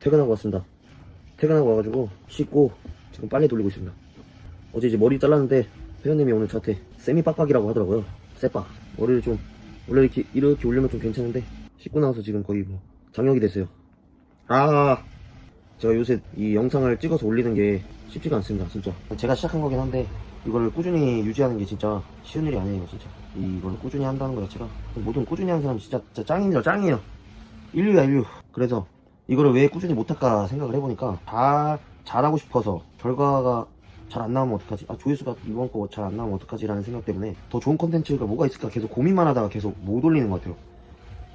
퇴근하고 왔습니다. 퇴근하고 와가지고 씻고 지금 빨래 돌리고 있습니다. 어제 이제 머리 잘랐는데 회원님이 오늘 저한테 세미 빡빡이라고 하더라고요. 쎄빡. 머리를 좀 원래 이렇게 이렇게 올리면 좀 괜찮은데 씻고 나와서 지금 거의 뭐 장혁이 됐어요. 아 제가 요새 이 영상을 찍어서 올리는 게 쉽지가 않습니다 진짜 제가 시작한 거긴 한데 이거를 꾸준히 유지하는 게 진짜 쉬운 일이 아니에요 진짜 이걸 꾸준히 한다는 거 자체가 모든 꾸준히 하는 사람 진짜, 진짜 짱입니다 짱이에요 인류야 인류 그래서 이거를 왜 꾸준히 못할까 생각을 해보니까 다 잘하고 싶어서 결과가 잘 안 나오면 어떡하지? 아 조회수가 이번 거 잘 안 나오면 어떡하지 라는 생각 때문에 더 좋은 컨텐츠가 뭐가 있을까 계속 고민만 하다가 계속 못 올리는 것 같아요.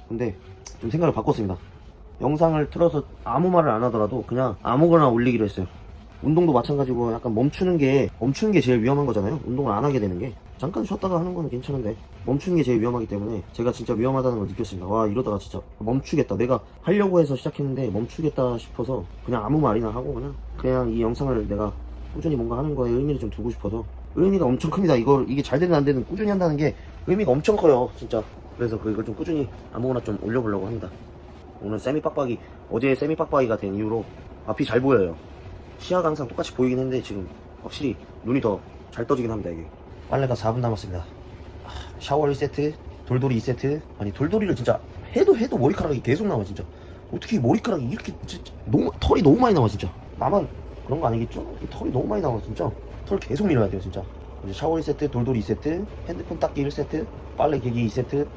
근데 좀 생각을 바꿨습니다. 영상을 틀어서 아무 말을 안 하더라도 그냥 아무거나 올리기로 했어요. 운동도 마찬가지고 약간 멈추는 게 멈추는 게 제일 위험한 거잖아요. 운동을 안 하게 되는 게 잠깐 쉬었다가 하는 거는 괜찮은데 멈추는 게 제일 위험하기 때문에 제가 진짜 위험하다는 걸 느꼈습니다. 와 이러다가 진짜 멈추겠다. 내가 하려고 해서 시작했는데 멈추겠다 싶어서 그냥 아무 말이나 하고 그냥 그냥 이 영상을 내가 꾸준히 뭔가 하는 거에 의미를 좀 두고 싶어서 의미가 엄청 큽니다. 이걸 이게 잘 되든 안 되든 꾸준히 한다는 게 의미가 엄청 커요. 진짜. 그래서 그걸 좀 꾸준히 아무거나 좀 올려보려고 합니다. 오늘 세미 빡빡이 어제 세미 빡빡이가 된 이후로 앞이 잘 보여요 시야가 항상 똑같이 보이긴 했는데 지금 확실히 눈이 더 잘 떠지긴 합니다 이게. 빨래가 4분 남았습니다. 아, 샤워 1세트 돌돌이 2세트. 아니 돌돌이를 진짜 해도 해도 머리카락이 계속 나와 진짜. 어떻게 머리카락이 이렇게 진짜 너무 털이 너무 많이 나와 진짜. 나만 그런 거 아니겠죠? 이 털이 너무 많이 나와 진짜. 털 계속 밀어야 돼요 진짜. 샤워 1세트 돌돌이 2세트 핸드폰 닦기 1세트 빨래 개기 2세트